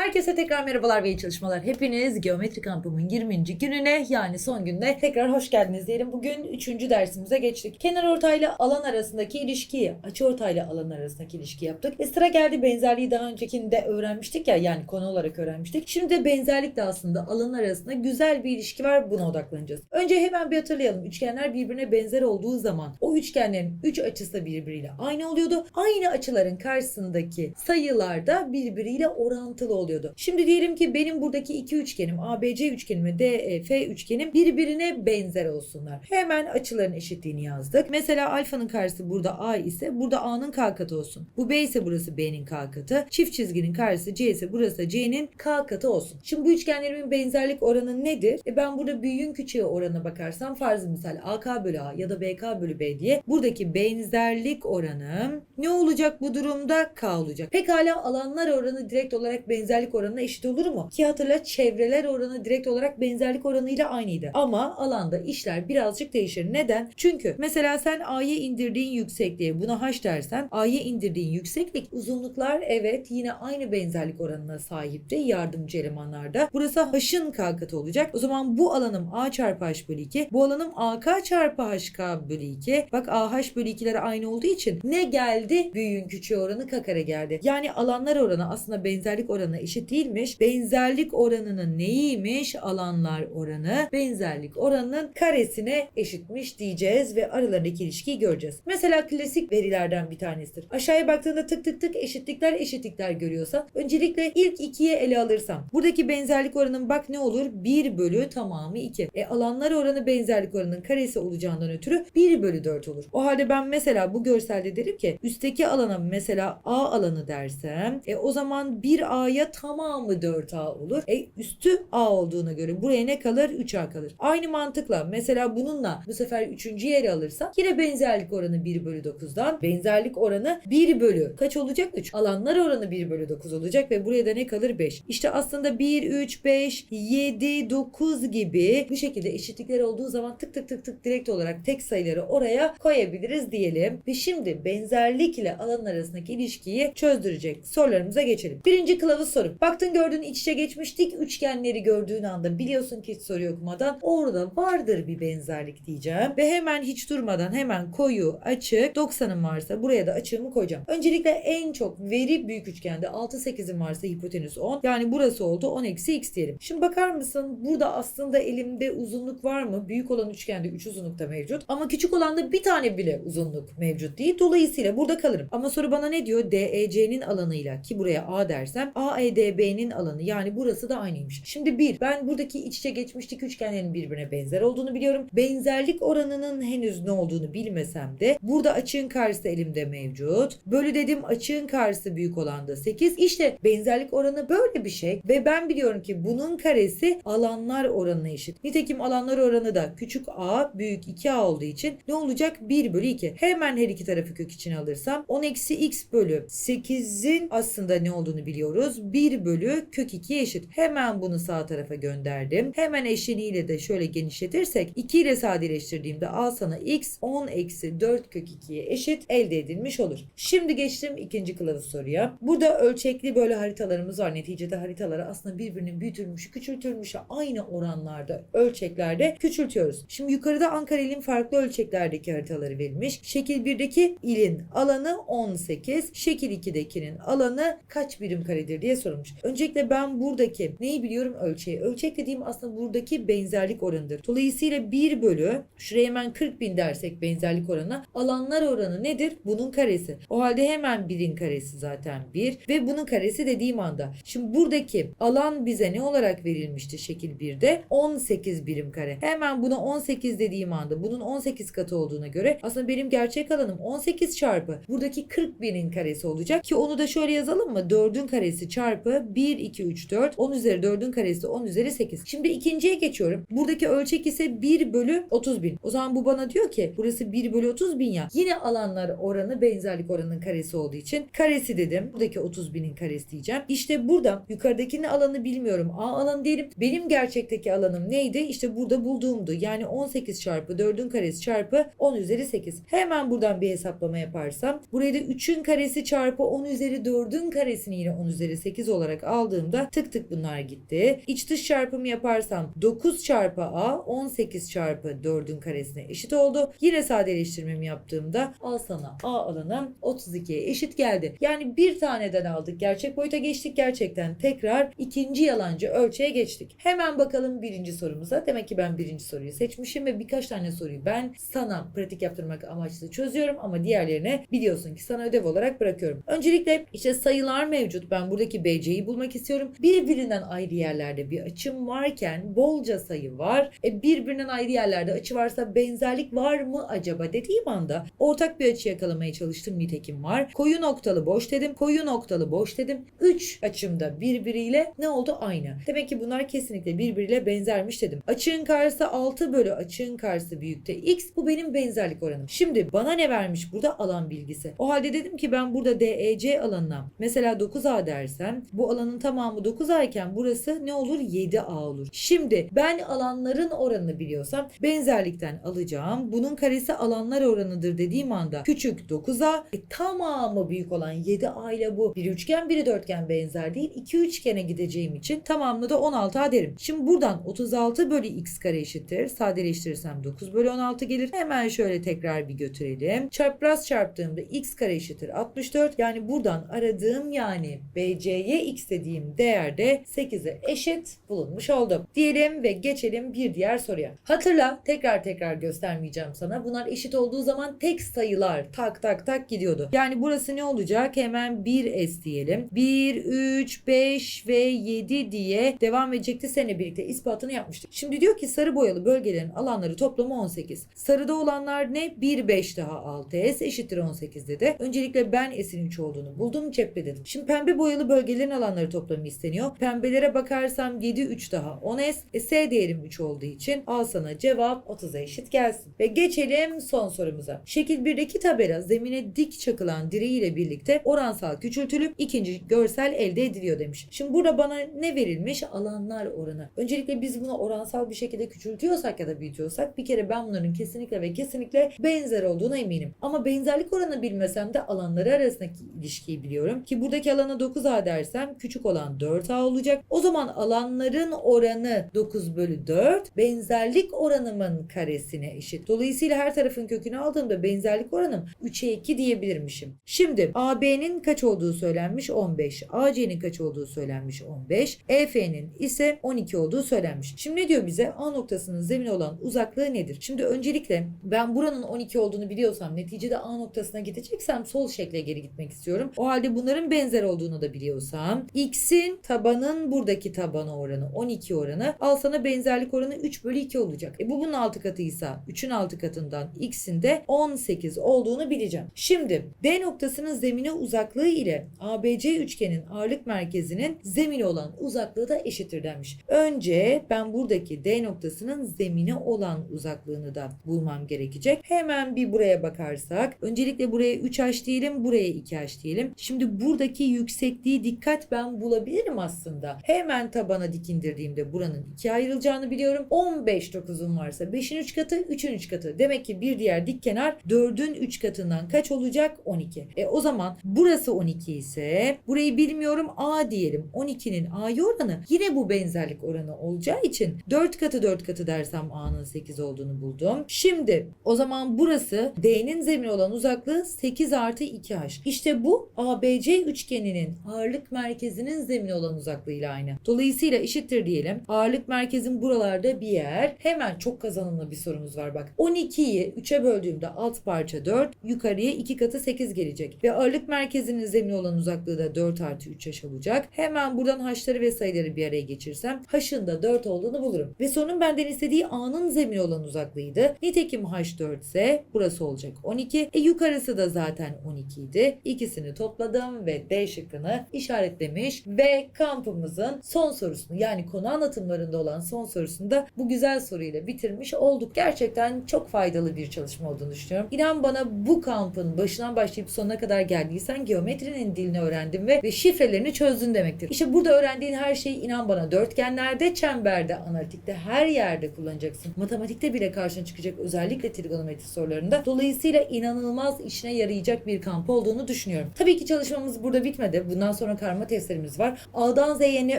Herkese tekrar merhabalar ve iyi çalışmalar. Hepiniz geometri kampımın 20. gününe yani son gününe tekrar hoş geldiniz diyelim. Bugün 3. dersimize geçtik. Kenar ortayla alan arasındaki ilişkiyi, açı ortayla alan arasındaki ilişki yaptık. Ve sıra geldi benzerliği daha öncekinde öğrenmiştik ya yani konu olarak öğrenmiştik. Şimdi de benzerlik de aslında alan arasında güzel bir ilişki var buna odaklanacağız. Önce hemen bir hatırlayalım. Üçgenler birbirine benzer olduğu zaman o üçgenlerin 3 açısı birbiriyle aynı oluyordu. Aynı açıların karşısındaki sayılar da birbiriyle orantılı oluyordu. Şimdi diyelim ki benim buradaki iki üçgenim ABC üçgenim ve DEF üçgenim birbirine benzer olsunlar. Hemen açıların eşitliğini yazdık. Mesela alfanın karşısı burada A ise burada A'nın K katı olsun. Bu B ise burası B'nin K katı. Çift çizginin karşısı C ise burası C'nin K katı olsun. Şimdi bu üçgenlerimin benzerlik oranı nedir? E ben burada büyüğün küçüğe oranına bakarsam farzı misal AK bölü A ya da BK bölü B diye buradaki benzerlik oranım ne olacak bu durumda? K olacak. Pekala alanlar oranı direkt olarak benzerlik oranına eşit olur mu? Ki hatırla çevreler oranı direkt olarak benzerlik oranıyla aynıydı. Ama alanda işler birazcık değişir. Neden? Çünkü mesela sen A'ya indirdiğin yüksekliğe buna H dersen A'ya indirdiğin yükseklik uzunluklar evet yine aynı benzerlik oranına sahipti yardımcı elemanlarda. Burası H'ın K katı olacak. O zaman bu alanım A çarpı H bölü 2. Bu alanım AK çarpı HK bölü 2. Bak AH bölü 2'ler aynı olduğu için ne geldi? Büyüğün küçüğe oranı K geldi. Yani alanlar oranı aslında benzerlik oranına eşit değilmiş. Benzerlik oranının neyiymiş? Alanlar oranı benzerlik oranının karesine eşitmiş diyeceğiz ve aralarındaki ilişkiyi göreceğiz. Mesela klasik verilerden bir tanesidir. Aşağıya baktığında tık tık tık eşitlikler eşitlikler görüyorsan öncelikle ilk ikiye ele alırsam buradaki benzerlik oranın bak ne olur? 1 bölü tamamı 2. E alanlar oranı benzerlik oranının karesi olacağından ötürü 1 bölü 4 olur. O halde ben mesela bu görselde derim ki üstteki alana mesela A alanı dersem e o zaman 1A'ya tamamı 4A olur. E üstü A olduğuna göre buraya ne kalır? 3A kalır. Aynı mantıkla mesela bununla bu sefer 3. yeri alırsak yine benzerlik oranı 1 bölü 9'dan benzerlik oranı 1 bölü kaç olacak? 3. Alanlar oranı 1 bölü 9 olacak ve buraya da ne kalır? 5. İşte aslında 1, 3, 5, 7, 9 gibi bu şekilde eşitlikler olduğu zaman tık tık tık tık direkt olarak tek sayıları oraya koyabiliriz diyelim. Ve şimdi benzerlik ile alan arasındaki ilişkiyi çözdürecek sorularımıza geçelim. Birinci kılavuz soru. Baktın gördün iç içe geçmiştik. Üçgenleri gördüğün anda biliyorsun ki hiç soru okumadan orada vardır bir benzerlik diyeceğim. Ve hemen hiç durmadan hemen koyu açık 90'ın varsa buraya da açığımı koyacağım. Öncelikle en çok veri büyük üçgende 6 8'in varsa hipotenüs 10. Yani burası oldu 10 eksi x diyelim. Şimdi bakar mısın burada aslında elimde uzunluk var mı? Büyük olan üçgende 3 uzunluk da mevcut. Ama küçük olanda bir tane bile uzunluk mevcut değil. Dolayısıyla burada kalırım. Ama soru bana ne diyor? DEC'nin alanıyla ki buraya A dersem AEDB'nin alanı yani burası da aynıymış. Şimdi bir ben buradaki iç içe geçmişlik üçgenlerin birbirine benzer olduğunu biliyorum. Benzerlik oranının henüz ne olduğunu bilmesem de burada açığın karşısı elimde mevcut. Bölü dedim açığın karşısı büyük olan da 8. İşte benzerlik oranı böyle bir şey ve ben biliyorum ki bunun karesi alanlar oranına eşit. Nitekim alanlar oranı da küçük a büyük 2a olduğu için ne olacak? 1 bölü 2. Hemen her iki tarafı kök içine alırsam 10 eksi x bölü 8'in aslında ne olduğunu biliyoruz. 1 bölü kök 2 eşit. Hemen bunu sağ tarafa gönderdim. Hemen eşleniğiyle de şöyle genişletirsek 2 ile sadeleştirdiğimde al sana x 10 eksi 4 kök 2'ye eşit elde edilmiş olur. Şimdi geçtim ikinci kılavuz soruya. Burada ölçekli böyle haritalarımız var. Neticede haritaları aslında birbirinin büyütülmüşü, küçültülmüşü aynı oranlarda, ölçeklerde küçültüyoruz. Şimdi yukarıda Ankara ilin farklı ölçeklerdeki haritaları verilmiş. Şekil 1'deki ilin alanı 18, şekil 2'dekinin alanı kaç birim karedir diye sorulmuş. Öncelikle ben buradaki neyi biliyorum ölçeği. Ölçek dediğim aslında buradaki benzerlik oranıdır. Dolayısıyla 1 bölü şuraya hemen 40 bin dersek benzerlik oranına alanlar oranı nedir? Bunun karesi. O halde hemen 1'in karesi zaten 1 ve bunun karesi dediğim anda. Şimdi buradaki alan bize ne olarak verilmişti şekil 1'de? 18 birim kare. Hemen buna 18 dediğim anda bunun 18 katı olduğuna göre aslında benim gerçek alanım 18 çarpı buradaki 40 binin karesi olacak ki onu da şöyle yazalım mı? 4'ün karesi çarpı 1, 2, 3, 4. 10 üzeri 4'ün karesi 10 üzeri 8. Şimdi ikinciye geçiyorum. Buradaki ölçek ise 1 bölü 30 bin. O zaman bu bana diyor ki burası 1 bölü 30 bin ya. Yine alanlar oranı benzerlik oranının karesi olduğu için karesi dedim. Buradaki 30 binin karesi diyeceğim. İşte burada yukarıdakinin alanı bilmiyorum. A alanı diyelim. Benim gerçekteki alanım neydi? İşte burada bulduğumdu. Yani 18 çarpı 4'ün karesi çarpı 10 üzeri 8. Hemen buradan bir hesaplama yaparsam buraya da 3'ün karesi çarpı 10 üzeri 4'ün karesini yine 10 üzeri 8 olarak aldığımda tık tık bunlar gitti. İç dış çarpımı yaparsam 9 çarpı a 18 çarpı 4'ün karesine eşit oldu. Yine sadeleştirmemi yaptığımda al sana a alanım 32'ye eşit geldi. Yani bir taneden aldık. Gerçek boyuta geçtik. Gerçekten tekrar ikinci yalancı ölçüye geçtik. Hemen bakalım birinci sorumuza. Demek ki ben birinci soruyu seçmişim ve birkaç tane soruyu ben sana pratik yaptırmak amaçlı çözüyorum ama diğerlerine biliyorsun ki sana ödev olarak bırakıyorum. Öncelikle işte sayılar mevcut. Ben buradaki BC'yi bulmak istiyorum. Birbirinden ayrı yerlerde bir açım varken bolca sayı var. E birbirinden ayrı yerlerde açı varsa benzerlik var mı acaba dediğim anda ortak bir açı yakalamaya çalıştım nitekim var. Koyu noktalı boş dedim. Koyu noktalı boş dedim. 3 açımda birbiriyle ne oldu? Aynı. Demek ki bunlar kesinlikle birbiriyle benzermiş dedim. Açığın karşısı 6 bölü açığın karşısı büyükte x. Bu benim benzerlik oranım. Şimdi bana ne vermiş burada? Alan bilgisi. O halde dedim ki ben burada DEC alanına mesela 9A dersem bu alanın tamamı 9A iken burası ne olur? 7A olur. Şimdi ben alanların oranını biliyorsam benzerlikten alacağım. Bunun karesi alanlar oranıdır dediğim anda küçük 9A e, tamamı büyük olan 7A ile bu bir üçgen biri dörtgen benzer değil. İki üçgene gideceğim için tamamını da 16A derim. Şimdi buradan 36 bölü x kare eşittir. Sadeleştirirsem 9 bölü 16 gelir. Hemen şöyle tekrar bir götürelim. Çapraz çarptığımda x kare eşittir 64. Yani buradan aradığım yani BC'ye x dediğim değerde 8'e eşit bulunmuş oldu. Diyelim ve geçelim bir diğer soruya. Hatırla tekrar tekrar göstermeyeceğim sana. Bunlar eşit olduğu zaman tek sayılar tak tak tak gidiyordu. Yani burası ne olacak? Hemen 1s diyelim. 1, 3, 5 ve 7 diye devam edecekti. Seninle birlikte ispatını yapmıştık. Şimdi diyor ki sarı boyalı bölgelerin alanları toplamı 18. Sarıda olanlar ne? 1, 5 daha 6s eşittir 18 dedi. Öncelikle ben s'in 3 olduğunu buldum cepte dedim. Şimdi pembe boyalı bölgelerin alanları toplamı isteniyor. Pembelere bakarsam 7, 3 daha 10s. E, s değerim 3 olduğu için al sana cevap 30'a eşit gelsin. Ve geçelim son sorumuza. Şekil 1'deki tabela zemine dik çakılan direğiyle birlikte oransal küçültülüp ikinci görsel elde ediliyor demiş. Şimdi burada bana ne verilmiş? Alanlar oranı. Öncelikle biz bunu oransal bir şekilde küçültüyorsak ya da büyütüyorsak bir kere ben bunların kesinlikle ve kesinlikle benzer olduğuna eminim. Ama benzerlik oranı bilmesem de alanları arasındaki ilişkiyi biliyorum. Ki buradaki alana 9A dersem küçük olan 4A olacak. O zaman alanların oranı 9 bölü 4 benzerlik oranımın karesine eşit. Dolayısıyla her tarafın kökünü aldığımda benzerlik oranım 3'e 2 diyebilirmişim. Şimdi AB'nin kaç olduğu söylenmiş 15. AC'nin kaç olduğu söylenmiş 15. EF'nin ise 12 olduğu söylenmiş. Şimdi ne diyor bize? A noktasının zemine olan uzaklığı nedir? Şimdi öncelikle ben buranın 12 olduğunu biliyorsam neticede A noktasına gideceksem sol şekle geri gitmek istiyorum. O halde bunların benzer olduğunu da biliyorsam X'in tabanın buradaki tabana oranı 12 oranı al sana benzerlik oranı 3 bölü 2 olacak. E bu bunun altı katıysa 3'ün altı katından X'in de 18 olduğunu bileceğim. Şimdi D noktasının zemine uzaklığı ile ABC üçgenin ağırlık merkezinin zemine olan uzaklığı da eşittir denmiş. Önce ben buradaki D noktasının zemine olan uzaklığını da bulmam gerekecek. Hemen bir buraya bakarsak öncelikle buraya 3h diyelim buraya 2h diyelim. Şimdi buradaki yüksekliği dikkat ben bulabilirim aslında. Hemen tabana dik indirdiğimde buranın ikiye ayrılacağını biliyorum. 15 9'un varsa 5'in 3 katı 3'ün 3 katı. Demek ki bir diğer dik kenar 4'ün 3 katından kaç olacak? 12. E o zaman burası 12 ise burayı bilmiyorum A diyelim. 12'nin A'ya oranı yine bu benzerlik oranı olacağı için 4 katı 4 katı dersem A'nın 8 olduğunu buldum. Şimdi o zaman burası D'nin zemine olan uzaklığı 8 artı 2H. İşte bu ABC üçgeninin ağırlık merkezinin zemine olan uzaklığıyla aynı. Dolayısıyla eşittir diyelim. Ağırlık merkezin buralarda bir yer. Hemen çok kazanımlı bir sorumuz var bak. 12'yi 3'e böldüğümde alt parça 4, yukarıya 2 katı 8 gelecek. Ve ağırlık merkezinin zemine olan uzaklığı da 4 artı 3 yaş olacak. Hemen buradan h'ları ve sayıları bir araya geçirsem h'ın da 4 olduğunu bulurum. Ve sonun benden istediği a'nın zemine olan uzaklığıydı. Nitekim h 4 ise burası olacak 12. E yukarısı da zaten 12 idi. İkisini topladım ve D şıkkını işaretlemiş ve kampımızın son sorusunu yani konu anlatımlarında olan son sorusunu da bu güzel soruyla bitirmiş olduk. Gerçekten çok faydalı bir çalışma olduğunu düşünüyorum. İnan bana bu kampın başından başlayıp sonuna kadar geldiysen geometrinin dilini öğrendin ve, ve şifrelerini çözdün demektir. İşte burada öğrendiğin her şeyi inan bana dörtgenlerde, çemberde, analitikte her yerde kullanacaksın. Matematikte bile karşına çıkacak özellikle trigonometri sorularında. Dolayısıyla inanılmaz işine yarayacak bir kamp olduğunu düşünüyorum. Tabii ki çalışmamız burada bitmedi. Bundan sonra karma çıkarma testlerimiz var. A'dan Z'ye ne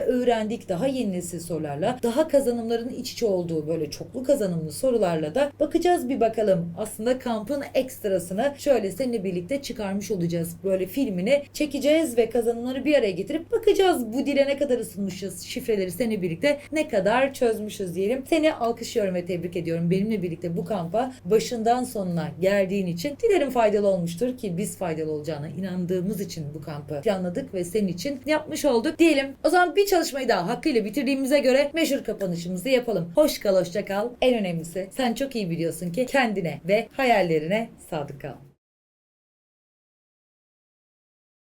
öğrendik daha yeni nesil sorularla, daha kazanımların iç içe olduğu böyle çoklu kazanımlı sorularla da bakacağız bir bakalım. Aslında kampın ekstrasını şöyle seninle birlikte çıkarmış olacağız. Böyle filmini çekeceğiz ve kazanımları bir araya getirip bakacağız bu dile ne kadar ısınmışız, şifreleri seninle birlikte ne kadar çözmüşüz diyelim. Seni alkışlıyorum ve tebrik ediyorum. Benimle birlikte bu kampa başından sonuna geldiğin için dilerim faydalı olmuştur ki biz faydalı olacağına inandığımız için bu kampı planladık ve senin için yapmış olduk diyelim. O zaman bir çalışmayı daha hakkıyla bitirdiğimize göre meşhur kapanışımızı yapalım. Hoş kal, hoşça kal. En önemlisi sen çok iyi biliyorsun ki kendine ve hayallerine sadık kal.